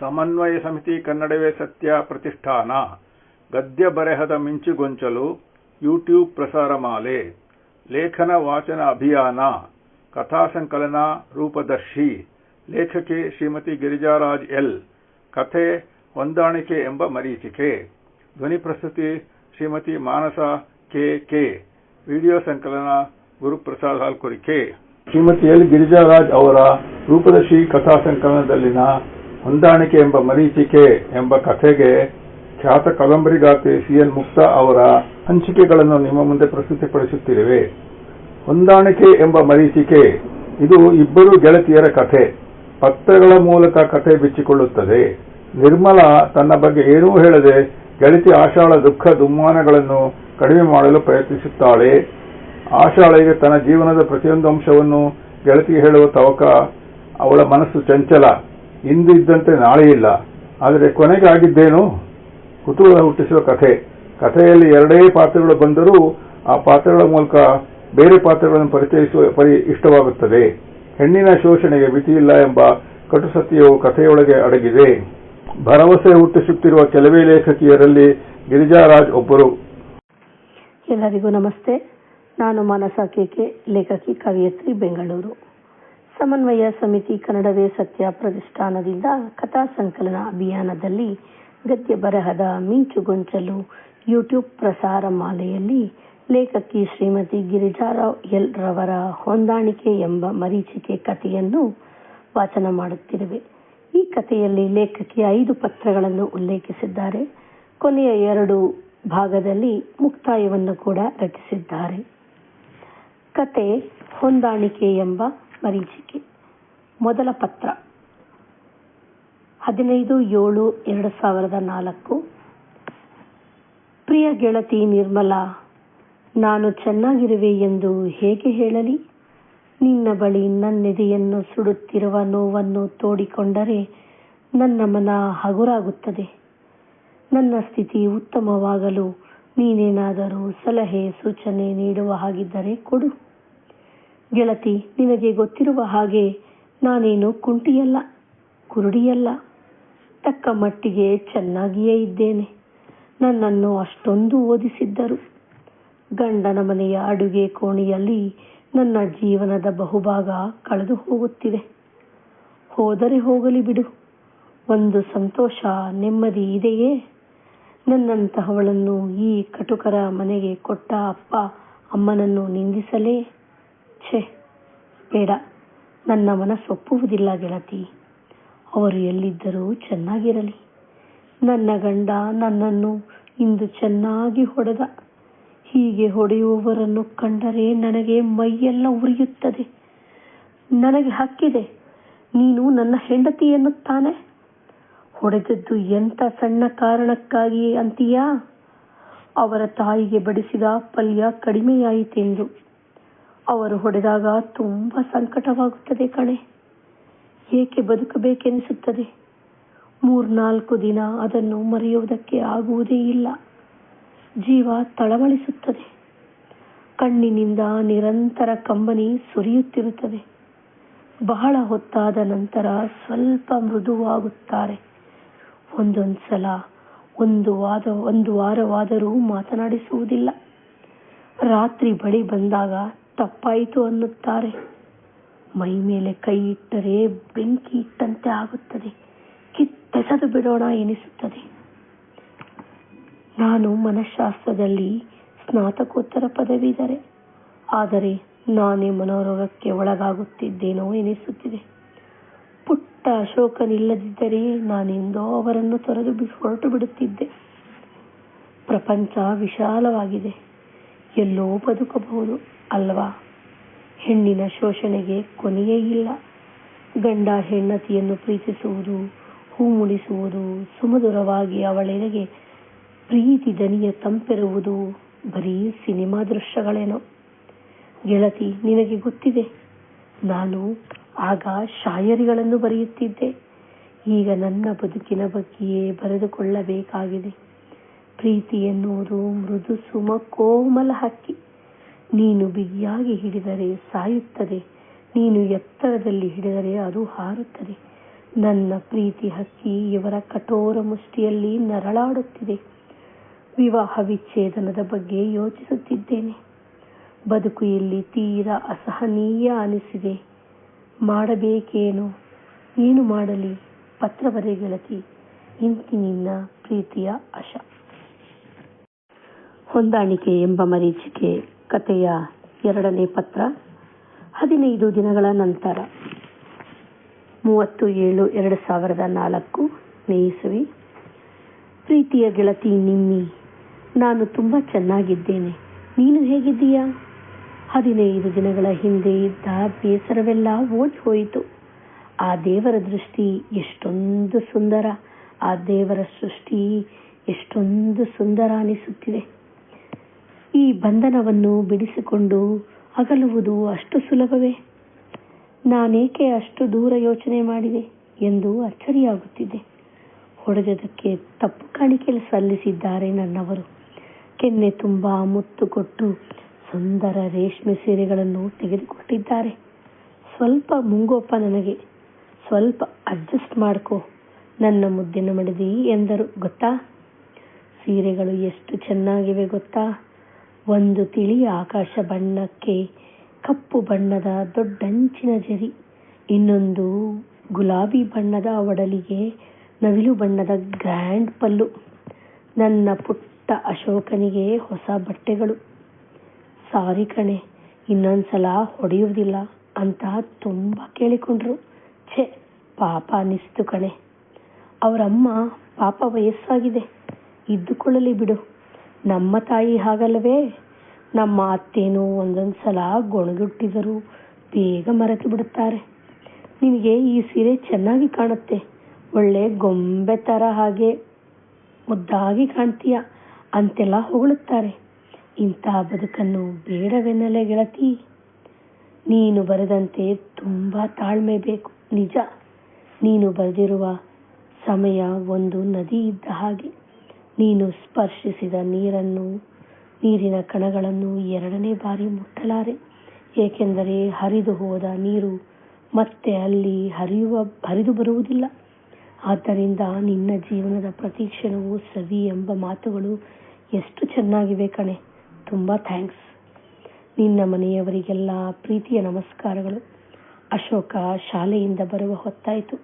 ಸಮನ್ವಯ ಸಮಿತಿ ಕನ್ನಡವೇ ಸತ್ಯ ಪ್ರತಿಷ್ಠಾನ. ಗದ್ಯ ಬರೆಹದ ಮಿಂಚುಗೊಂಚಲು ಯೂಟ್ಯೂಬ್ ಪ್ರಸಾರ ಮಾಲೆ, ಲೇಖನ ವಾಚನ ಅಭಿಯಾನ ಕಥಾಸಂಕಲನ ರೂಪದರ್ಶಿ, ಲೇಖಕಿ ಶ್ರೀಮತಿ ಗಿರಿಜಾರಾಜ್ ಎಲ್, ಕಥೆ ಹೊಂದಾಣಿಕೆ ಎಂಬ ಮರೀಚಿಕೆ, ಧ್ವನಿ ಪ್ರಸ್ತುತಿ Shrimati Manasa K K, video ಸಂಕಲನ ಗುರುಪ್ರಸಾದ್ ಹಾಲ್ಕುರಿಕೆ. ಶ್ರೀಮತಿ ಎಲ್ ಗಿರಿಜಾರಾಜ್ ಅವರ ರೂಪದರ್ಶಿ ಕಥಾ ಸಂಕಲನದಲ್ಲಿನ ಹೊಂದಾಣಿಕೆ ಎಂಬ ಮರೀಚಿಕೆ ಎಂಬ ಕಥೆಗೆ ಖ್ಯಾತ ಕದಂಬರಿಗಾರ್ತಿ ಸಿ ಎನ್ ಮುಕ್ತ ಅವರ ಹಂಚಿಕೆಗಳನ್ನು ನಿಮ್ಮ ಮುಂದೆ ಪ್ರಸ್ತುತಿಪಡಿಸುತ್ತಿರುವೆ. ಹೊಂದಾಣಿಕೆ ಎಂಬ ಮರೀಚಿಕೆ, ಇದು ಇಬ್ಬರು ಗೆಳತಿಯರ ಕಥೆ. ಪತ್ರಗಳ ಮೂಲಕ ಕಥೆ ಬಿಚ್ಚಿಕೊಳ್ಳುತ್ತದೆ. ನಿರ್ಮಲಾ ತನ್ನ ಬಗ್ಗೆ ಏನೂ ಹೇಳದೆ ಗೆಳತಿ ಆಶಾಳ ದುಃಖ ದುಮ್ಮಾನಗಳನ್ನು ಕಡಿಮೆ ಮಾಡಲು ಪ್ರಯತ್ನಿಸುತ್ತಾಳೆ. ಆಶಾಳಿಗೆ ತನ್ನ ಜೀವನದ ಪ್ರತಿಯೊಂದು ಅಂಶವನ್ನು ಗೆಳತಿ ಹೇಳುವ ತವಕ ಅವಳ ಮನಸ್ಸು ಚಂಚಲ. ಇಂದು ಇದ್ದಂತೆ ನಾಳೆ ಇಲ್ಲ. ಆದರೆ ಕೊನೆಗೆ ಆಗಿದ್ದೇನು? ಕುತೂಹಲ ಹುಟ್ಟಿಸುವ ಕಥೆ. ಕಥೆಯಲ್ಲಿ ಎರಡೇ ಪಾತ್ರಗಳು ಬಂದರೂ ಆ ಪಾತ್ರಗಳ ಮೂಲಕ ಬೇರೆ ಪಾತ್ರಗಳನ್ನು ಪರಿಚಯಿಸುವ ಪರಿ ಇಷ್ಟವಾಗುತ್ತದೆ. ಹೆಣ್ಣಿನ ಶೋಷಣೆಗೆ ಮಿತಿಯಿಲ್ಲ ಎಂಬ ಕಟು ಸತ್ಯವು ಕಥೆಯೊಳಗೆ ಅಡಗಿದೆ. ಭರವಸೆ ಹುಟ್ಟಿಸುತ್ತಿರುವ ಕೆಲವೇ ಲೇಖಕಿಯರಲ್ಲಿ ಗಿರಿಜಾರಾಜ್ ಒಬ್ಬರು. ಎಲ್ಲರಿಗೂ ನಮಸ್ತೆ. ನಾನು ಮಾನಸ ಕೆಕೆ ಲೇಖಕಿ ಕವಿಯತ್ರಿ ಬೆಂಗಳೂರು. ಸಮನ್ವಯ ಸಮಿತಿ ಕನ್ನಡವೇ ಸತ್ಯ ಪ್ರತಿಷ್ಠಾನದಿಂದ ಕಥಾ ಸಂಕಲನ ಅಭಿಯಾನದಲ್ಲಿ ಗದ್ಯ ಬರಹದ ಮಿಂಚುಗೊಂಚಲು ಯೂಟ್ಯೂಬ್ ಪ್ರಸಾರ ಮಾಲೆಯಲ್ಲಿ ಲೇಖಕಿ ಶ್ರೀಮತಿ ಗಿರಿಜಾರಾವ್ ಎಲ್ ರವರ ಹೊಂದಾಣಿಕೆ ಎಂಬ ಮರೀಚಿಕೆ ಕಥೆಯನ್ನು ವಾಚನ ಮಾಡುತ್ತಿರುವೆ. ಈ ಕಥೆಯಲ್ಲಿ ಲೇಖಕಿ ಐದು ಪತ್ರಗಳನ್ನು ಉಲ್ಲೇಖಿಸಿದ್ದಾರೆ. ಕೊನೆಯ ಎರಡು ಭಾಗದಲ್ಲಿ ಮುಕ್ತಾಯವನ್ನು ಕೂಡ ರಚಿಸಿದ್ದಾರೆ. ಕತೆ ಹೊಂದಾಣಿಕೆ ಎಂಬ ಮರೀಚಿಕೆ ಮೊದಲ ಪತ್ರ. ಹದಿನೈದು ಏಳು ಎರಡು ಸಾವಿರದ ನಾಲ್ಕು. ಪ್ರಿಯ ಗೆಳತಿ ನಿರ್ಮಲಾ, ನಾನು ಚೆನ್ನಾಗಿರುವೆ ಎಂದು ಹೇಗೆ ಹೇಳಲಿ? ನಿನ್ನ ಬಳಿ ನನ್ನೆದೆಯನ್ನು ಸುಡುತ್ತಿರುವ ನೋವನ್ನು ತೋಡಿಕೊಂಡರೆ ನನ್ನ ಮನ ಹಗುರಾಗುತ್ತದೆ. ನನ್ನ ಸ್ಥಿತಿ ಉತ್ತಮವಾಗಲು ನೀನೇನಾದರೂ ಸಲಹೆ, ಸೂಚನೆ ನೀಡುವ ಹಾಗಿದ್ದರೆ ಕೊಡು. ಗೆಳತಿ, ನಿನಗೆ ಗೊತ್ತಿರುವ ಹಾಗೆ ನಾನೇನು ಕುಂಟಿಯಲ್ಲ, ಕುರುಡಿಯಲ್ಲ. ತಕ್ಕ ಮಟ್ಟಿಗೆ ಚೆನ್ನಾಗಿಯೇ ಇದ್ದೇನೆ. ನನ್ನನ್ನು ಅಷ್ಟೊಂದು ಓದಿಸಿದ್ದರು. ಗಂಡನ ಮನೆಯ ಅಡುಗೆ ಕೋಣೆಯಲ್ಲಿ ನನ್ನ ಜೀವನದ ಬಹುಭಾಗ ಕಳೆದು ಹೋಗುತ್ತಿದೆ. ಹೋದರೆ ಹೋಗಲಿ ಬಿಡು. ಒಂದು ಸಂತೋಷ, ನೆಮ್ಮದಿ ಇದೆಯೇ? ನನ್ನಂತಹವಳನ್ನು ಈ ಕಟುಕರ ಮನೆಗೆ ಕೊಟ್ಟ ಅಪ್ಪ ಅಮ್ಮನನ್ನು ನಿಂದಿಸಲೇ? ಛೆ, ಬೇಡ. ನನ್ನ ಮನಸ್ಸೊಪ್ಪುವುದಿಲ್ಲ ಗೆಳತಿ. ಅವರು ಎಲ್ಲಿದ್ದರೂ ಚೆನ್ನಾಗಿರಲಿ. ನನ್ನ ಗಂಡ ನನ್ನನ್ನು ಇಂದು ಚೆನ್ನಾಗಿ ಹೊಡೆದ. ಹೀಗೆ ಹೊಡೆಯುವವರನ್ನು ಕಂಡರೆ ನನಗೆ ಮೈಯೆಲ್ಲ ಉರಿಯುತ್ತದೆ. ನನಗೆ ಹಕ್ಕಿದೆ. ನೀನು ನನ್ನ ಹೆಂಡತಿ ಎನ್ನುತ್ತಾನೆ. ಹೊಡೆದದ್ದು ಎಂಥ ಸಣ್ಣ ಕಾರಣಕ್ಕಾಗಿ ಅಂತೀಯಾ? ಅವರ ತಾಯಿಗೆ ಬಡಿಸಿದ ಪಲ್ಯ ಕಡಿಮೆಯಾಯಿತೆಂದು. ಅವರು ಹೊಡೆದಾಗ ತುಂಬ ಸಂಕಟವಾಗುತ್ತದೆ ಕಣೆ. ಏಕೆ ಬದುಕಬೇಕೆನಿಸುತ್ತದೆ? ಮೂರ್ನಾಲ್ಕು ದಿನ ಅದನ್ನು ಮರೆಯುವುದಕ್ಕೆ ಆಗುವುದೇ ಇಲ್ಲ. ಜೀವ ತಳಮಳಿಸುತ್ತದೆ ಕಣ್ಣಿನಿಂದ ನಿರಂತರ ಕಂಬನಿ ಸುರಿಯುತ್ತಿರುತ್ತದೆ. ಬಹಳ ಹೊತ್ತಾದ ನಂತರ ಸ್ವಲ್ಪ ಮೃದುವಾಗುತ್ತಾರೆ. ಒಂದೊಂದು ಸಲ ಒಂದು ವಾದ, ಒಂದು ವಾರವಾದರೂ ಮಾತನಾಡಿಸುವುದಿಲ್ಲ. ರಾತ್ರಿ ಬಳಿ ಬಂದಾಗ ತಪ್ಪಾಯಿತು ಅನ್ನುತ್ತಾರೆ. ಮೈ ಮೇಲೆ ಕೈ ಇಟ್ಟರೆ ಬೆಂಕಿ ಇಟ್ಟಂತೆ ಆಗುತ್ತದೆ. ಕಿತ್ತೆಸೆದು ಬಿಡೋಣ ಎನಿಸುತ್ತದೆ. ನಾನು ಮನಃಶಾಸ್ತ್ರದಲ್ಲಿ ಸ್ನಾತಕೋತ್ತರ ಪದವಿದರೆ ಆದರೆ ನಾನೇ ಮನೋರೋಗಕ್ಕೆ ಒಳಗಾಗುತ್ತಿದ್ದೇನೋ ಎನಿಸುತ್ತಿದೆ. ಪುಟ್ಟ ಅಶೋಕನಿಲ್ಲದಿದ್ದರೆ ನಾನೆಂದೋ ಅವರನ್ನು ತೊರೆದು ಹೊರಟು ಬಿಡುತ್ತಿದ್ದೆ. ಪ್ರಪಂಚ ವಿಶಾಲವಾಗಿದೆ. ಎಲ್ಲೋ ಬದುಕಬಹುದು. ಅಲ್ವಾ? ಹೆಣ್ಣಿನ ಶೋಷಣೆಗೆ ಕೊನೆಯೇ ಇಲ್ಲ. ಗಂಡ ಹೆಂಡತಿಯನ್ನು ಪ್ರೀತಿಸುವುದು, ಹೂ ಮುಡಿಸುವುದು, ಸುಮಧುರವಾಗಿ ಅವಳೆಡೆಗೆ ಪ್ರೀತಿ ದನಿಯ ತಂಪೆರುವುದು ಬರೀ ಸಿನಿಮಾ ದೃಶ್ಯಗಳೇನೋ. ಗೆಳತಿ, ನಿನಗೆ ಗೊತ್ತಿದೆ, ನಾನು ಆಗ ಶಾಯರಿಗಳನ್ನು ಬರೆಯುತ್ತಿದ್ದೆ. ಈಗ ನನ್ನ ಬದುಕಿನ ಬಗ್ಗೆಯೇ ಬರೆದುಕೊಳ್ಳಬೇಕಾಗಿದೆ. ಪ್ರೀತಿ ಎನ್ನುವುದು ಮೃದು ಸುಮ ಕೋಮಲ ಹಕ್ಕಿ. ನೀನು ಬಿಗಿಯಾಗಿ ಹಿಡಿದರೆ ಸಾಯುತ್ತದೆ. ನೀನು ಎತ್ತರದಲ್ಲಿ ಹಿಡಿದರೆ ಅದು ಹಾರುತ್ತದೆ. ನನ್ನ ಪ್ರೀತಿ ಹಕ್ಕಿ ಇವರ ಕಠೋರ ಮುಷ್ಟಿಯಲ್ಲಿ ನರಳಾಡುತ್ತಿದೆ. ವಿವಾಹ ವಿಚ್ಛೇದನದ ಬಗ್ಗೆ ಯೋಚಿಸುತ್ತಿದ್ದೇನೆ. ಬದುಕು ಇಲ್ಲಿ ತೀರಾ ಅಸಹನೀಯ ಅನಿಸಿದೆ. ಮಾಡಬೇಕೇನು? ಏನು ಮಾಡಲಿ? ಪತ್ರ ಬರೆ ಗೆಳತಿ, ಇಂತಿ ನಿನ್ನ ಪ್ರೀತಿಯ ಆಶ. ಹೊಂದಾಣಿಕೆ ಎಂಬ ಮರೀಚಿಕೆ. ಕಥೆಯ ಎರಡನೇ ಪತ್ರ ಹದಿನೈದು ದಿನಗಳ ನಂತರ. ಮೂವತ್ತು ಏಳು ಎರಡು ಸಾವಿರದ ನಾಲ್ಕು, ಮೇಯಿಸುವೆ. ಪ್ರೀತಿಯ ಗೆಳತಿ ನಿಮ್ಮಿ, ನಾನು ತುಂಬ ಚೆನ್ನಾಗಿದ್ದೇನೆ. ನೀನು ಹೇಗಿದ್ದೀಯಾ? ಹದಿನೈದು ದಿನಗಳ ಹಿಂದೆ ಇದ್ದ ಬೇಸರವೆಲ್ಲ ಓಡಿ ಹೋಯಿತು ಆ ದೇವರ ದೃಷ್ಟಿ ಎಷ್ಟೊಂದು ಸುಂದರ, ಆ ದೇವರ ಸೃಷ್ಟಿ ಎಷ್ಟೊಂದು ಸುಂದರ ಅನಿಸುತ್ತಿದೆ. ಈ ಬಂಧನವನ್ನು ಬಿಡಿಸಿಕೊಂಡು ಅಗಲುವುದು ಅಷ್ಟು ಸುಲಭವೇ? ನಾನೇಕೆ ಅಷ್ಟು ದೂರ ಯೋಚನೆ ಮಾಡಿದೆ ಎಂದು ಅಚ್ಚರಿಯಾಗುತ್ತಿದೆ ಹೊಡೆದದಕ್ಕೆ ತಪ್ಪು ಕಾಣಿಕೆ ಸಲ್ಲಿಸಿದ್ದಾರೆ ನನ್ನವರು. ಕೆನ್ನೆ ತುಂಬ ಮುತ್ತು ಕೊಟ್ಟು ಸುಂದರ ರೇಷ್ಮೆ ಸೀರೆಗಳನ್ನು ತೆಗೆದುಕೊಟ್ಟಿದ್ದಾರೆ. ಸ್ವಲ್ಪ ಮುಂಗೋಪ ನನಗೆ. ಸ್ವಲ್ಪ ಅಡ್ಜಸ್ಟ್ ಮಾಡ್ಕೋ. ನನ್ನ ಮುದ್ದಿನ ಮಡದಿ ಎಂದರು. ಗೊತ್ತಾ? ಸೀರೆಗಳು ಎಷ್ಟು ಚೆನ್ನಾಗಿವೆ ಗೊತ್ತಾ? ಒಂದು ತಿಳಿ ಆಕಾಶ ಬಣ್ಣಕ್ಕೆ, ಕಪ್ಪು ಬಣ್ಣದ ದೊಡ್ಡಂಚಿನ ಜರಿ. ಇನ್ನೊಂದು ಗುಲಾಬಿ ಬಣ್ಣದ ಒಡಲಿಗೆ, ನವಿಲು ಬಣ್ಣದ ಗ್ರ್ಯಾಂಡ್ ಪಲ್ಲು. ನನ್ನ ಪುಟ್ಟ ಅಶೋಕನಿಗೆ ಹೊಸ ಬಟ್ಟೆಗಳು. ಸಾರಿ ಕಣೆ, ಇನ್ನೊಂದ್ಸಲ ಹೊಡೆಯುವುದಿಲ್ಲ ಅಂತ ತುಂಬ ಕೇಳಿಕೊಂಡ್ರು. ಛೆ, ಪಾಪ ಅನ್ನಿಸ್ತು ಕಣೆ. ಅವರಮ್ಮ ಪಾಪ ವಯಸ್ಸಾಗಿದೆ. ಇದ್ದುಕೊಳ್ಳಲಿ ಬಿಡು. ನಮ್ಮ ತಾಯಿ ಹಾಗಲ್ಲವೇ? ನಮ್ಮ ಅತ್ತೇನು ಒಂದೊಂದು ಸಲ ಗೊಣಗುಟ್ಟಿದರೂ ಬೇಗ ಮರೆತು ಬಿಡುತ್ತಾರೆ. ನಿನಗೆ ಈ ಸೀರೆ ಚೆನ್ನಾಗಿ ಕಾಣುತ್ತೆ. ಒಳ್ಳೆ ಗೊಂಬೆ ಥರ ಹಾಗೆ ಮುದ್ದಾಗಿ ಕಾಣ್ತೀಯ. ಅಂತೆಲ್ಲ ಹೊಗಳುತ್ತಾರೆ. ಇಂಥ ಬದುಕನ್ನು ಬೇಡವೆನ್ನಲೇ ಗೆಳತಿ. ನೀನು ಬರೆದಂತೆ ತುಂಬ ತಾಳ್ಮೆ ಬೇಕು. ನಿಜ. ನೀನು ಬರೆದಿರುವ ಸಮಯ ಒಂದು ನದಿ ಇದ್ದ ಹಾಗೆ. ನೀನು ಸ್ಪರ್ಶಿಸಿದ ನೀರನ್ನು, ನೀರಿನ ಕಣಗಳನ್ನು ಎರಡನೇ ಬಾರಿ ಮುಟ್ಟಲಾರೆ. ಏಕೆಂದರೆ ಹರಿದು ಹೋದ ನೀರು ಮತ್ತೆ ಅಲ್ಲಿ ಹರಿಯುವ, ಹರಿದು ಬರುವುದಿಲ್ಲ. ಆದ್ದರಿಂದ ನಿನ್ನ ಜೀವನದ ಪ್ರತಿ ಕ್ಷಣವೂ ಸವಿ ಎಂಬ ಮಾತುಗಳು ಎಷ್ಟು ಚೆನ್ನಾಗಿವೆ ಕಣೆ. ತುಂಬ ಥ್ಯಾಂಕ್ಸ್. ನಿನ್ನ ಮನೆಯವರಿಗೆಲ್ಲ ಪ್ರೀತಿಯ ನಮಸ್ಕಾರಗಳು. ಅಶೋಕ ಶಾಲೆಯಿಂದ ಬರುವ ಹೊತ್ತಾಯಿತು.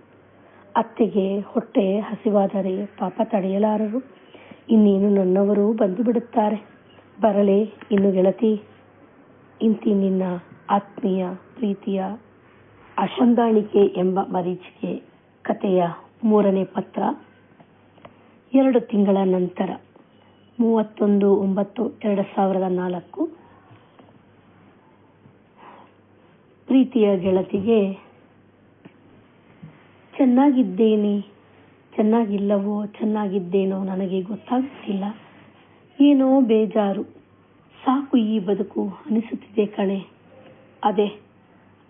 ಅತ್ತೆಗೆ ಹೊಟ್ಟೆ ಹಸಿವಾದರೆ ಪಾಪ ತಡೆಯಲಾರರು. ಇನ್ನೇನು ನನ್ನವರು ಬಂದು ಬಿಡುತ್ತಾರೆ ಬರಲೇ, ಇನ್ನು ಗೆಳತಿ. ಇಂತಿ ನಿನ್ನ ಆತ್ಮೀಯ ಪ್ರೀತಿಯ ಅಶಂದಾಣಿಕೆ ಎಂಬ ಮರೀಚಿಕೆ ಕಥೆಯ ಮೂರನೇ ಪತ್ರ. ಎರಡು ತಿಂಗಳ ನಂತರ, ಮೂವತ್ತೊಂದು ಒಂಬತ್ತು ಎರಡು ಸಾವಿರದ ನಾಲ್ಕು, ಪ್ರೀತಿಯ ಗೆಳತಿಗೆ, ಚೆನ್ನಾಗಿದ್ದೇನೆ ಚೆನ್ನಾಗಿಲ್ಲವೋ, ಚೆನ್ನಾಗಿದ್ದೇನೋ ನನಗೆ ಗೊತ್ತಾಗುತ್ತಿಲ್ಲ. ಏನೋ ಬೇಜಾರು. ಸಾಕು ಈ ಬದುಕು ಅನಿಸುತ್ತಿದೆ ಕಣೆ. ಅದೇ,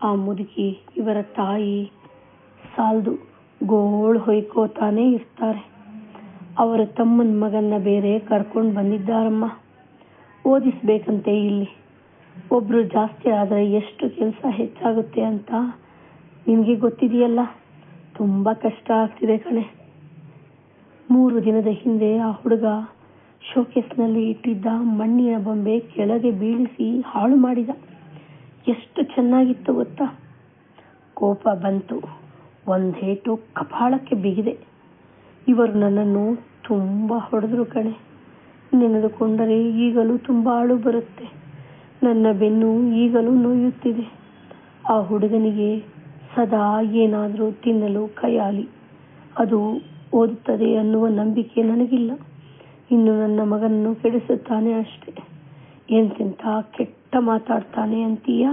ಆ ಮುದುಕಿ ಇವರ ತಾಯಿ ಸಾಲ್ದು ಗೋಳು ಹೊಯ್ಕೋತಾನೇ ಇರ್ತಾರೆ. ಅವರ ತಮ್ಮನ ಮಗನ್ನ ಬೇರೆ ಕರ್ಕೊಂಡು ಬಂದಿದ್ದಾರಮ್ಮ. ಓದಿಸ್ಬೇಕಂತೆ ಇಲ್ಲಿ. ಒಬ್ರು ಜಾಸ್ತಿ ಆದರೆ ಎಷ್ಟು ಕೆಲಸ ಹೆಚ್ಚಾಗುತ್ತೆ ಅಂತ ನಿನಗೆ ಗೊತ್ತಿದೆಯಲ್ಲ? ತುಂಬ ಕಷ್ಟ ಆಗ್ತಿದೆ ಕಣೆ. ಮೂರು ದಿನದ ಹಿಂದೆ ಆ ಹುಡುಗ ಶೋಕೇಸ್ನಲ್ಲಿ ಇಟ್ಟಿದ್ದ ಮಣ್ಣಿನ ಬೊಂಬೆ ಕೆಳಗೆ ಬೀಳಿಸಿ ಹಾಳು ಮಾಡಿದ. ಎಷ್ಟು ಚೆನ್ನಾಗಿತ್ತು ಗೊತ್ತಾ? ಕೋಪ ಬಂತು. ಒಂದೇಟು ಕಪಾಳಕ್ಕೆ ಬಿಗಿದೆ. ಇವರು ನನ್ನನ್ನು ತುಂಬ ಹೊಡೆದ್ರು ಕಣೆ. ನೆನೆದುಕೊಂಡರೆ ಈಗಲೂ ತುಂಬ ಅಳು ಬರುತ್ತೆ. ನನ್ನ ಬೆನ್ನು ಈಗಲೂ ನೋಯುತ್ತಿದೆ. ಆ ಹುಡುಗನಿಗೆ ಸದಾ ಏನಾದರೂ ತಿನ್ನಲು ಕೈಯಾಲಿ. ಅದು ಓದುತ್ತದೆ ಅನ್ನುವ ನಂಬಿಕೆ ನನಗಿಲ್ಲ. ಇನ್ನು ನನ್ನ ಮಗನನ್ನು ಕೆಡಿಸುತ್ತಾನೆ ಅಷ್ಟೇ. ಎಂತೆಂಥ ಕೆಟ್ಟ ಮಾತಾಡ್ತಾನೆ ಅಂತೀಯ?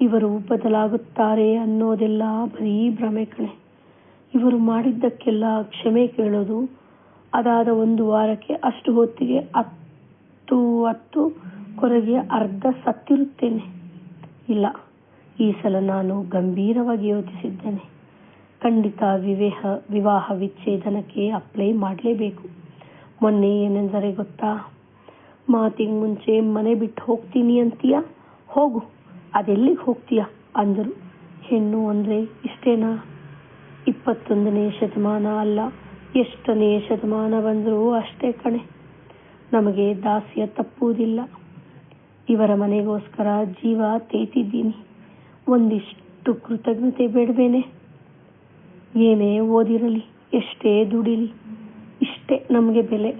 ಇವರು ಬದಲಾಗುತ್ತಾರೆ ಅನ್ನೋದೆಲ್ಲ ಬರೀ ಭ್ರಮೆ ಕಣೆ. ಇವರು ಮಾಡಿದ್ದಕ್ಕೆಲ್ಲ ಕ್ಷಮೆ ಕೇಳೋದು ಅದಾದ ಒಂದು ವಾರಕ್ಕೆ ಅಷ್ಟು ಹೊತ್ತಿಗೆ ಹತ್ತು ಹತ್ತು ಕೊರಗೆ ಅರ್ಧ ಸತ್ತಿರುತ್ತೇನೆ. ಇಲ್ಲ, ಈ ಸಲ ನಾನು ಗಂಭೀರವಾಗಿ ಯೋಚಿಸಿದ್ದೇನೆ. ಖಂಡಿತ ವಿವೇಹ, ವಿವಾಹ ವಿಚ್ಛೇದನಕ್ಕೆ ಅಪ್ಲೈ ಮಾಡಲೇಬೇಕು. ಮೊನ್ನೆ ಏನೆಂದರೆ ಗೊತ್ತಾ? ಮಾತಿಗೆ ಮುಂಚೆ ಮನೆ ಬಿಟ್ಟು ಹೋಗ್ತೀನಿ ಅಂತೀಯ? ಹೋಗು, ಅದೆಲ್ಲಿಗೆ ಹೋಗ್ತೀಯ? ಅಂದರು. ಹೆಣ್ಣು ಅಂದರೆ ಇಷ್ಟೇನಾ? ಇಪ್ಪತ್ತೊಂದನೇ ಶತಮಾನ ಅಲ್ಲ, ಎಷ್ಟನೇ ಶತಮಾನ ಬಂದರೂ ಅಷ್ಟೇ ಕಣೆ. ನಮಗೆ ದಾಸ್ಯ ತಪ್ಪುವುದಿಲ್ಲ. ಇವರ ಮನೆಗೋಸ್ಕರ ಜೀವ ತೇತಿದ್ದೀನಿ. ಒಂದಿಷ್ಟು ಕೃತಜ್ಞತೆ ಬೇಡವೇನೆ. ಏನೇ ಓದಿರಲಿ, ಎಷ್ಟೇ ದುಡಿಲಿ, ಇಷ್ಟೇ ನಮಗೆ ಬೆಲೆ.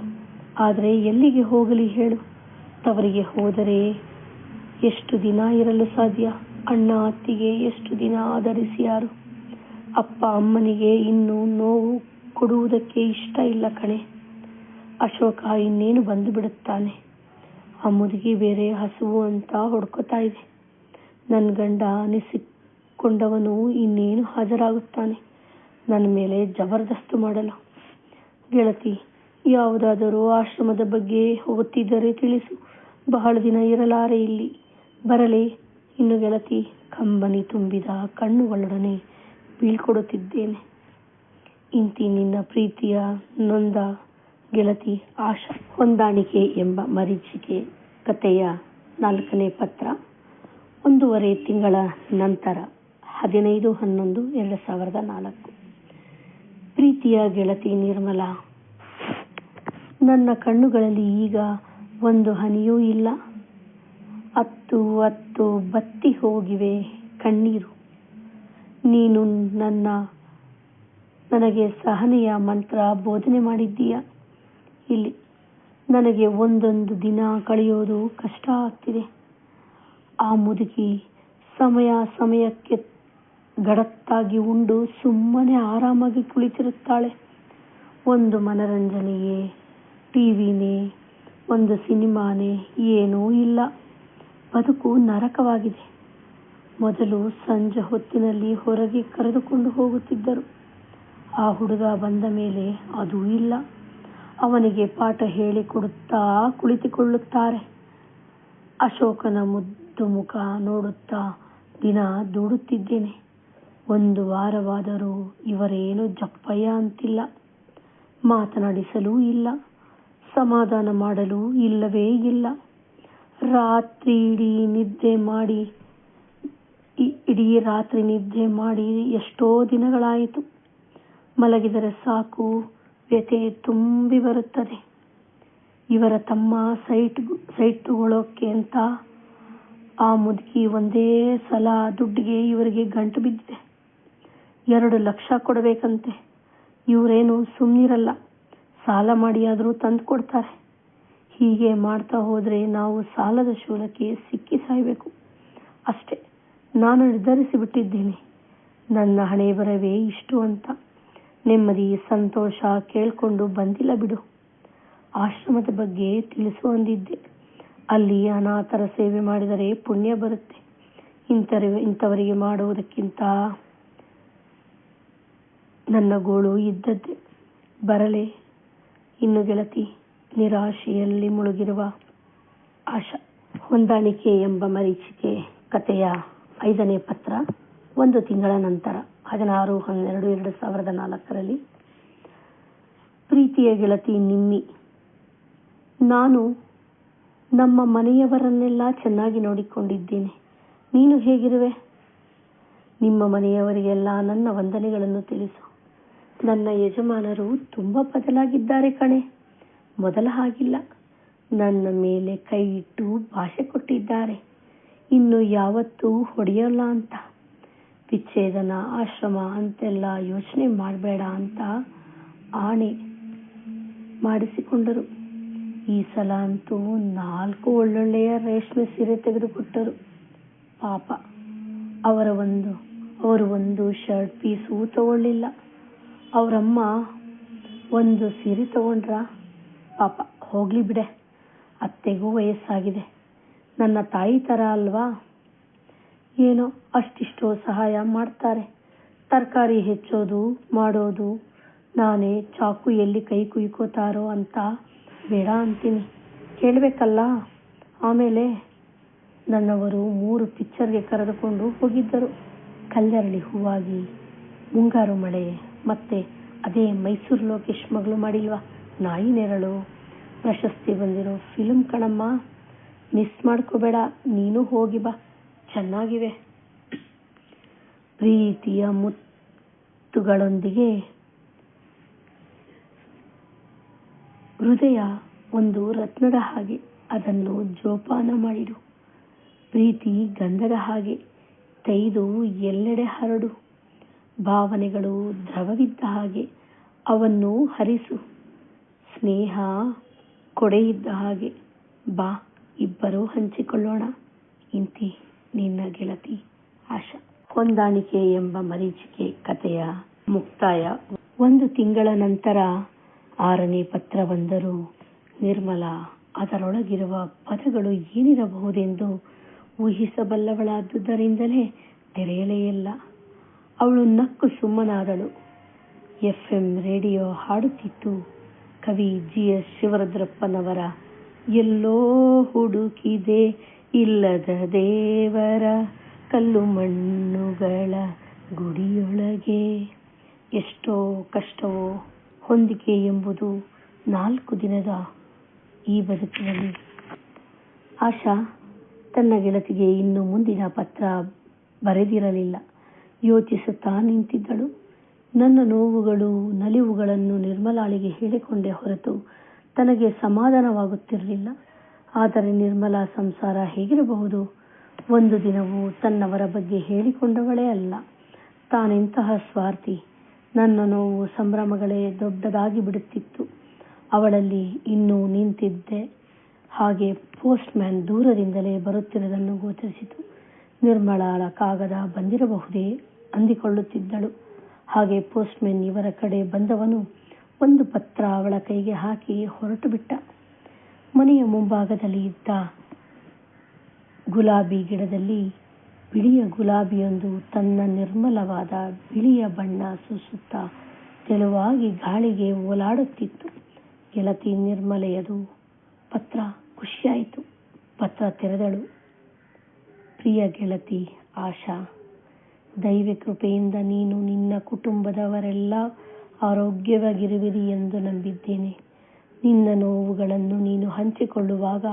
ಆದರೆ ಎಲ್ಲಿಗೆ ಹೋಗಲಿ ಹೇಳು. ತವರಿಗೆ ಹೋದರೆ ಎಷ್ಟು ದಿನ ಇರಲು ಸಾಧ್ಯ? ಅಣ್ಣ, ಅತ್ತಿಗೆ ಎಷ್ಟು ದಿನ ಆಧರಿಸಿ ಯಾರು? ಅಪ್ಪ, ಅಮ್ಮನಿಗೆ ಇನ್ನು ನೋವು ಕೊಡುವುದಕ್ಕೆ ಇಷ್ಟ ಇಲ್ಲ ಕಣೆ. ಅಶೋಕ ಇನ್ನೇನು ಬಂದು ಬಿಡುತ್ತಾನೆ? ಆ ಮುದುಗಿ ಬೇರೆ ಹಸುವು ಅಂತ ಹೊಡ್ಕೋತಾ ಇದೆ. ನನ್ನ ಗಂಡ ಅನಿಸಿಕೊಂಡವನು ಇನ್ನೇನು ಹಾಜರಾಗುತ್ತಾನೆ? ನನ್ನ ಮೇಲೆ ಜಬರ್ದಸ್ತು ಮಾಡಲು ಗೆಳತಿ, ಯಾವುದಾದರೂ ಆಶ್ರಮದ ಬಗ್ಗೆ ಹೋಗುತ್ತಿದ್ದರೆ ತಿಳಿಸು. ಬಹಳ ದಿನ ಇರಲಾರೆ ಇಲ್ಲಿ. ಬರಲೇ. ಇನ್ನು ಗೆಳತಿ, ಕಂಬನಿ ತುಂಬಿದ ಕಣ್ಣುಗಳೊಡನೆ ಬೀಳ್ಕೊಡುತ್ತಿದ್ದೇನೆ. ಇಂತಿ ನಿನ್ನ ಪ್ರೀತಿಯ ನೊಂದ, ಗೆಳತಿ, ಆಶಾ ಹೊಂದಾಣಿಕೆ ಎಂಬ ಮರೀಚಿಕೆ ಕಥೆಯ ನಾಲ್ಕನೇ ಪತ್ರ. ಒಂದೂವರೆ ತಿಂಗಳ ನಂತರ, ಹದಿನೈದು ಹನ್ನೊಂದು, ಎರಡು ಸಾವಿರದ ನಾಲ್ಕು. ಪ್ರೀತಿಯ ಗೆಳತಿ ನಿರ್ಮಲ. ನನ್ನ ಕಣ್ಣುಗಳಲ್ಲಿ ಈಗ ಒಂದು ಹನಿಯೂ ಇಲ್ಲ. ಹತ್ತು ಹತ್ತು ಬತ್ತಿ ಹೋಗಿವೆ ಕಣ್ಣೀರು. ನೀನು ನನ್ನ, ನನಗೆ ಸಹನೆಯ ಮಂತ್ರ ಬೋಧನೆ ಮಾಡಿದ್ದೀಯ? ಇಲ್ಲಿ, ನನಗೆ ಒಂದೊಂದು ದಿನ ಕಳೆಯೋದು ಕಷ್ಟ ಆಗ್ತಿದೆ. ಆ ಮುದುಕಿ ಸಮಯ ಸಮಯಕ್ಕೆ ಗಡತ್ತಾಗಿ ಉಂಡು ಸುಮ್ಮನೆ ಆರಾಮಾಗಿ ಕುಳಿತಿರುತ್ತಾಳೆ. ಒಂದು ಮನರಂಜನೆಯೇ, ಟಿವಿನೇ, ಒಂದು ಸಿನಿಮಾನೇ, ಏನೂ ಇಲ್ಲ. ಬದುಕು ನರಕವಾಗಿದೆ. ಮೊದಲು ಸಂಜೆ ಹೊತ್ತಿನಲ್ಲಿ ಹೊರಗೆ ಕರೆದುಕೊಂಡು ಹೋಗುತ್ತಿದ್ದರು. ಆ ಹುಡುಗ ಬಂದ ಮೇಲೆ ಅದೂ ಇಲ್ಲ. ಅವನಿಗೆ ಪಾಠ ಹೇಳಿಕೊಡುತ್ತಾ ಕುಳಿತುಕೊಳ್ಳುತ್ತಾರೆ. ಅಶೋಕನ ಮುದ್ದು ಮುಖ ನೋಡುತ್ತಾ ದಿನ ದೂಡುತ್ತಿದ್ದೇನೆ. ಒಂದು ವಾರವಾದರೂ ಇವರೇನು ಜಪ್ಪಯ್ಯ ಅಂತಿಲ್ಲ. ಮಾತನಾಡಿಸಲೂ ಇಲ್ಲ. ಸಮಾಧಾನ ಮಾಡಲು ಇಲ್ಲವೇ ಇಲ್ಲ. ರಾತ್ರಿ ಇಡೀ ನಿದ್ದೆ ಮಾಡಿ ಇಡೀ ರಾತ್ರಿ ನಿದ್ದೆ ಮಾಡಿ ಎಷ್ಟೋ ದಿನಗಳಾಯಿತು. ಮಲಗಿದರೆ ಸಾಕು, ವ್ಯಥೆ ತುಂಬಿ ಬರುತ್ತದೆ. ಇವರ ತಮ್ಮ ಸೈಟ್ ಸೈಟ್ ತಗೊಳ್ಳೋಕೆ ಅಂತ ಆ ಮುದುಕಿ ಒಂದೇ ಸಲ ದುಡ್ಡಿಗೆ ಇವರಿಗೆ ಗಂಟು ಬಿದ್ದಿದೆ. ಎರಡು ಲಕ್ಷ ಕೊಡಬೇಕಂತೆ. ಇವರೇನು ಸುಮ್ಮನಿರಲ್ಲ ಸಾಲ ಮಾಡಿಯಾದರೂ ತಂದು ಕೊಡ್ತಾರೆ. ಹೀಗೆ ಮಾಡ್ತಾ ಹೋದರೆ ನಾವು ಸಾಲದ ಶೂಲಕ್ಕೆ ಸಿಕ್ಕಿ ಸಾಯಬೇಕು. ಅಷ್ಟೇ, ನಾನು ನಿರ್ಧರಿಸಿ ಬಿಟ್ಟಿದ್ದೇನೆ ನನ್ನ ಹಣೆ ಬರವೇ ಇಷ್ಟು ಅಂತ. ನೆಮ್ಮದಿ, ಸಂತೋಷ ಕೇಳಿಕೊಂಡು ಬಂದಿಲ್ಲ ಬಿಡು. ಆಶ್ರಮದ ಬಗ್ಗೆ ತಿಳಿಸು ಅಂದಿದ್ದೆ. ಅಲ್ಲಿ ಅನಾಥರ ಸೇವೆ ಮಾಡಿದರೆ ಪುಣ್ಯ ಬರುತ್ತೆ. ಇಂಥವರಿಗೆ ಮಾಡುವುದಕ್ಕಿಂತ ನನ್ನ ಗೋಳು ಇದ್ದದ್ದೇ. ಬರಲೇ. ಇನ್ನು ಗೆಳತಿ, ನಿರಾಶೆಯಲ್ಲಿ ಮುಳುಗಿರುವ ಆಶಾ. ಹೊಂದಾಣಿಕೆ ಎಂಬ ಮರೀಚಿಕೆ ಕಥೆಯ ಐದನೇ ಪತ್ರ ಒಂದು ತಿಂಗಳ ನಂತರ, ಹದಿನಾರು, ಹನ್ನೆರಡು, ಎರಡು ಸಾವಿರದ ನಾಲ್ಕರಲ್ಲಿ. ಪ್ರೀತಿಯ ಗೆಳತಿ ನಿಮ್ಮಿ, ನಾನು ನಮ್ಮ ಮನೆಯವರನ್ನೆಲ್ಲ ಚೆನ್ನಾಗಿ ನೋಡಿಕೊಂಡಿದ್ದೇನೆ. ನೀನು ಹೇಗಿರುವೆ? ನಿಮ್ಮ ಮನೆಯವರಿಗೆಲ್ಲ ನನ್ನ ವಂದನೆಗಳನ್ನು ತಿಳಿಸು. ನನ್ನ ಯಜಮಾನರು ತುಂಬ ಬದಲಾಗಿದ್ದಾರೆ ಕಣೆ. ಮೊದಲ ಹಾಗಿಲ್ಲ. ನನ್ನ ಮೇಲೆ ಕೈ ಇಟ್ಟು ಭಾಷೆ ಕೊಟ್ಟಿದ್ದಾರೆ. ಇನ್ನು ಯಾವತ್ತೂ ಹೊಡೆಯಲ್ಲ ಅಂತ. ವಿಚ್ಛೇದನ, ಆಶ್ರಮ ಅಂತೆಲ್ಲ ಯೋಚನೆ ಮಾಡಬೇಡ ಅಂತ ಆಣೆ ಮಾಡಿಸಿಕೊಂಡರು. ಈ ಸಲ ಅಂತೂ ನಾಲ್ಕು ಒಳ್ಳೊಳ್ಳೆಯ ರೇಷ್ಮೆ ಸೀರೆ ತೆಗೆದುಕೊಟ್ಟರು. ಪಾಪ, ಅವರ ಒಂದು, ಅವರು ಒಂದು ಶರ್ಟ್ ಪೀಸು ತಗೊಳ್ಳಿಲ್ಲ. ಅವರಮ್ಮ ಒಂದು ಸೀರೆ ತಗೊಂಡ್ರ. ಪಾಪ, ಹೋಗ್ಲಿ ಬಿಡೆ. ಅತ್ತೆಗೂ ವಯಸ್ಸಾಗಿದೆ. ನನ್ನ ತಾಯಿ ಥರ ಅಲ್ವಾ? ಏನೋ ಅಷ್ಟಿಷ್ಟೋ ಸಹಾಯ ಮಾಡ್ತಾರೆ. ತರಕಾರಿ ಹೆಚ್ಚೋದು, ಮಾಡೋದು, ನಾನೇ ಚಾಕು ಎಲ್ಲಿ ಕೈ ಕುಯ್ಕೋತಾರೋ ಅಂತ ಬೇಡ ಅಂತೀನಿ. ಕೇಳಬೇಕಲ್ಲ? ಆಮೇಲೆ ನನ್ನವರು ಮೂರು ಪಿಕ್ಚರ್ಗೆ ಕರೆದುಕೊಂಡು ಹೋಗಿದ್ದರು. ಕಲ್ಲರಳಿ ಹೂವಾಗಿ ಮುಂಗಾರು ಮಳೆ. ಮತ್ತೆ ಅದೇ ಮೈಸೂರು ಲೋಕೇಶ್ ಮಗಳು ಮಾಡಿಲ್ವಾ? ನಾಯಿ ನೆರಳು. ಪ್ರಶಸ್ತಿ ಬಂದಿರೋ ಫಿಲ್ಮ್ ಕಣಮ್ಮ ಮಿಸ್ ಮಾಡ್ಕೋಬೇಡ, ನೀನು ಹೋಗಿ ಬಾ. ಚೆನ್ನಾಗಿವೆ. ಪ್ರೀತಿಯ ಮುತ್ತು ಮುತ್ತುಗಳೊಂದಿಗೆ ಹೃದಯ ಒಂದು ರತ್ನದ ಹಾಗೆ, ಅದನ್ನು ಜೋಪಾನ ಮಾಡಿಡು. ಪ್ರೀತಿ ಗಂಧದ ಹಾಗೆ, ತೈದು ಎಲ್ಲೆಡೆ ಹರಡು. ಭಾವನೆಗಳು ದ್ರವವಿದ್ದ ಹಾಗೆ ಅವನ್ನು ಹರಿಸು. ಸ್ನೇಹ ಕೊಡೆಯಿದ್ದ ಹಾಗೆ ಬಾ, ಇಬ್ಬರೂ ಹಂಚಿಕೊಳ್ಳೋಣ. ಇಂತಿ ನಿನ್ನ ಗೆಳತಿ ಆಶಾ. ಹೊಂದಾಣಿಕೆ ಎಂಬ ಮರೀಚಿಕೆ ಕಥೆಯ ಮುಕ್ತಾಯ. ಒಂದು ತಿಂಗಳ ನಂತರ ಆರನೇ ಪತ್ರ ಬಂದರೂ ನಿರ್ಮಲಾ, ಅದರೊಳಗಿರುವ ಪದಗಳು ಏನಿರಬಹುದೆಂದು ಊಹಿಸಬಲ್ಲವಳಾದುದರಿಂದಲೇ ತೆರೆಯಲೇ ಇಲ್ಲ. ಅವಳು ನಕ್ಕು ಸುಮ್ಮನಾದಳು. ಎಫ್ ಎಂ ರೇಡಿಯೋ ಹಾಡುತ್ತಿತ್ತು. ಕವಿ ಜಿ ಎಸ್ ಶಿವರದ್ರಪ್ಪನವರ ಎಲ್ಲೋ ಹುಡುಕಿದೆ ಇಲ್ಲದ ದೇವರ ಕಲ್ಲು ಮಣ್ಣುಗಳ ಗುಡಿಯೊಳಗೆ. ಎಷ್ಟೋ ಕಷ್ಟವೋ ಹೊಂದಿಕೆ ಎಂಬುದು ನಾಲ್ಕು ದಿನದ ಈ ಬದುಕಿನಲ್ಲಿ. ಆಶಾ, ತನ್ನ ಗೆಳತಿಗೆ ಇನ್ನು ಮುಂದಿನ ಪತ್ರ ಬರೆದಿರಲಿಲ್ಲ. ಯೋಚಿಸುತ್ತಾ ನಿಂತಿದ್ದಳು. ನನ್ನ ನೋವುಗಳು, ನಲಿವುಗಳನ್ನು ನಿರ್ಮಲಾಳಿಗೆ ಹೇಳಿಕೊಂಡೆ ಹೊರತು ತನಗೆ ಸಮಾಧಾನವಾಗುತ್ತಿರಲಿಲ್ಲ. ಆದರೆ ನಿರ್ಮಲಾ ಸಂಸಾರ ಹೇಗಿರಬಹುದು? ಒಂದು ದಿನವೂ ತನ್ನವರ ಬಗ್ಗೆ ಹೇಳಿಕೊಂಡವಳೇ ಅಲ್ಲ. ತಾನೆಂತಹ ಸ್ವಾರ್ಥಿ. ನನ್ನ ನೋವು ಸಂಭ್ರಮಗಳೇ ದೊಡ್ಡದಾಗಿ ಬಿಡುತ್ತಿತ್ತು. ಅವಳಲ್ಲಿ ಇನ್ನೂ ನಿಂತಿದ್ದೆ. ಹಾಗೆ ಪೋಸ್ಟ್ ಮ್ಯಾನ್ ದೂರದಿಂದಲೇ ಬರುತ್ತಿರುವುದನ್ನು ಗೋಚರಿಸಿತು. ನಿರ್ಮಲಾಳ ಕಾಗದ ಬಂದಿರಬಹುದೇ? ಅಂದಿಕೊಳ್ಳುತ್ತಿದ್ದಳು. ಹಾಗೆ ಪೋಸ್ಟ್ ಮ್ಯಾನ್ ಇವರ ಕಡೆ ಬಂದವನು ಒಂದು ಪತ್ರ ಅವಳ ಕೈಗೆ ಹಾಕಿ ಹೊರಟು ಬಿಟ್ಟ. ಮನೆಯ ಮುಂಭಾಗದಲ್ಲಿ ಇದ್ದ ಗುಲಾಬಿ ಗಿಡದಲ್ಲಿ ಬಿಳಿಯ ಗುಲಾಬಿಯೊಂದು ತನ್ನ ನಿರ್ಮಲವಾದ ಬಿಳಿಯ ಬಣ್ಣ ಸೂಸುತ್ತಾ ತೆಳುವಾಗಿ ಗಾಳಿಗೆ ಓಲಾಡುತ್ತಿತ್ತು. ಗೆಳತಿ ನಿರ್ಮಲೆಯದು ಪತ್ರ ಖುಷಿಯಾಯಿತು. ಪತ್ರ ತೆರೆದಳು. ಪ್ರಿಯ ಗೆಳತಿ ಆಶಾ ದೈವ ಕೃಪೆಯಿಂದ ನೀನು ನಿನ್ನ ಕುಟುಂಬದವರೆಲ್ಲ ಆರೋಗ್ಯವಾಗಿರುವಿರಿ ಎಂದು ನಂಬಿದ್ದೇನೆ. ನಿನ್ನ ನೋವುಗಳನ್ನು ನೀನು ಹಂಚಿಕೊಳ್ಳುವಾಗ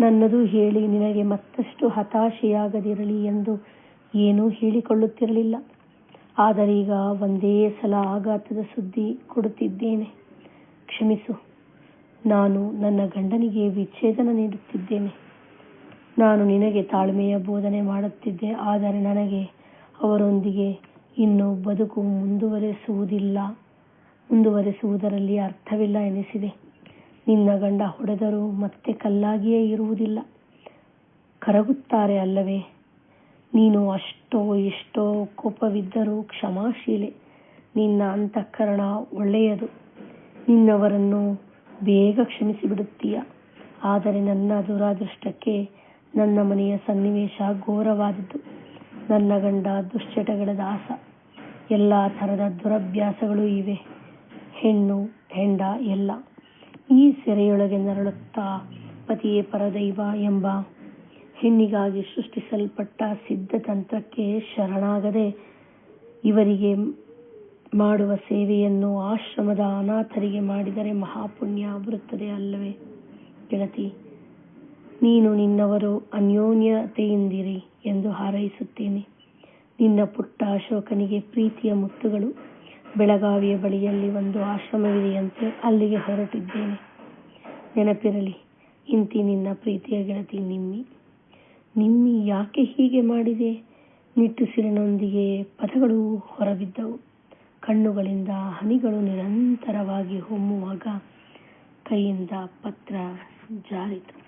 ನನ್ನದು ಹೇಳಿ ನಿನಗೆ ಮತ್ತಷ್ಟು ಹತಾಶೆಯಾಗದಿರಲಿ ಎಂದು ಏನೂ ಹೇಳಿಕೊಳ್ಳುತ್ತಿರಲಿಲ್ಲ. ಆದರೀಗ ಒಂದೇ ಸಲ ಆಘಾತದ ಸುದ್ದಿ ಕೊಡುತ್ತಿದ್ದೇನೆ. ಕ್ಷಮಿಸು, ನಾನು ನನ್ನ ಗಂಡನಿಗೆ ವಿಚ್ಛೇದನ ನೀಡುತ್ತಿದ್ದೇನೆ. ನಾನು ನಿನಗೆ ತಾಳ್ಮೆಯ ಬೋಧನೆ ಮಾಡುತ್ತಿದ್ದೆ, ಆದರೆ ನನಗೆ ಅವರೊಂದಿಗೆ ಇನ್ನು ಬದುಕು ಮುಂದುವರೆಸುವುದಿಲ್ಲ. ಮುಂದುವರೆಸುವುದರಲ್ಲಿ ಅರ್ಥವಿಲ್ಲ ಎನಿಸಿದೆ. ನಿನ್ನ ಗಂಡ ಹೊಡೆದರೂ ಮತ್ತೆ ಕಲ್ಲಾಗಿಯೇ ಇರುವುದಿಲ್ಲ. ಕರಗುತ್ತಾರೆ ಅಲ್ಲವೇ? ನೀನು ಅಷ್ಟೋ ಎಷ್ಟೋ ಕೋಪವಿದ್ದರೂ ಕ್ಷಮಾಶೀಲೆ. ನಿನ್ನ ಅಂತಃಕರಣ ಒಳ್ಳೆಯದು. ನಿನ್ನವರನ್ನು ಬೇಗ ಕ್ಷಮಿಸಿಬಿಡುತ್ತೀಯ. ಆದರೆ ನನ್ನ ದುರಾದೃಷ್ಟಕ್ಕೆ ನನ್ನ ಮನೆಯ ಸನ್ನಿವೇಶ ಘೋರವಾದದ್ದು. ನನ್ನ ಗಂಡ ದುಶ್ಚಟಗಳ ದಾಸ. ಎಲ್ಲ ಥರದ ದುರಭ್ಯಾಸಗಳು ಇವೆ. ಹೆಣ್ಣು, ಹೆಂಡ, ಎಲ್ಲ. ಈ ಸೆರೆಯೊಳಗೆ ನರಳುತ್ತಾ ಪತಿಯೇ ಪರದೈವ ಎಂಬ ಹೆಣ್ಣಿಗಾಗಿ ಸೃಷ್ಟಿಸಲ್ಪಟ್ಟ ಸಿದ್ಧತಂತ್ರಕ್ಕೆ ಶರಣಾಗದೆ ಇವರಿಗೆ ಮಾಡುವ ಸೇವೆಯನ್ನು ಆಶ್ರಮದ ಅನಾಥರಿಗೆ ಮಾಡಿದರೆ ಮಹಾಪುಣ್ಯ ಬರುತ್ತದೆ ಅಲ್ಲವೇ ಗೆಳತಿ? ನೀನು ನಿನ್ನವರು ಅನ್ಯೋನ್ಯತೆಯಿಂದಿರಿ ಎಂದು ಹಾರೈಸುತ್ತೇನೆ. ನಿನ್ನ ಪುಟ್ಟ ಅಶೋಕನಿಗೆ ಪ್ರೀತಿಯ ಮುತ್ತುಗಳು ಬೆಳಗಾವಿಯ ಬಳಿಯಲ್ಲಿ ಒಂದು ಆಶ್ರಮವಿದೆಯಂತೆ ಅಲ್ಲಿಗೆ ಹೊರಟಿದ್ದೇನೆ. ನೆನಪಿರಲಿ, ಇಂತಿ ನಿನ್ನ ಪ್ರೀತಿಯ ಗೆಳತಿ ನಿಮ್ಮಿ. ನಿಮ್ಮಿ ಯಾಕೆ ಹೀಗೆ ಮಾಡಿದೆ? ನಿಟ್ಟುಸಿರಿನೊಂದಿಗೆ ಪದಗಳು ಹೊರಬಿದ್ದವು. ಕಣ್ಣುಗಳಿಂದ ಹನಿಗಳು ನಿರಂತರವಾಗಿ ಹೊಮ್ಮುವಾಗ ಕೈಯಿಂದ ಪತ್ರ ಜಾರಿತು.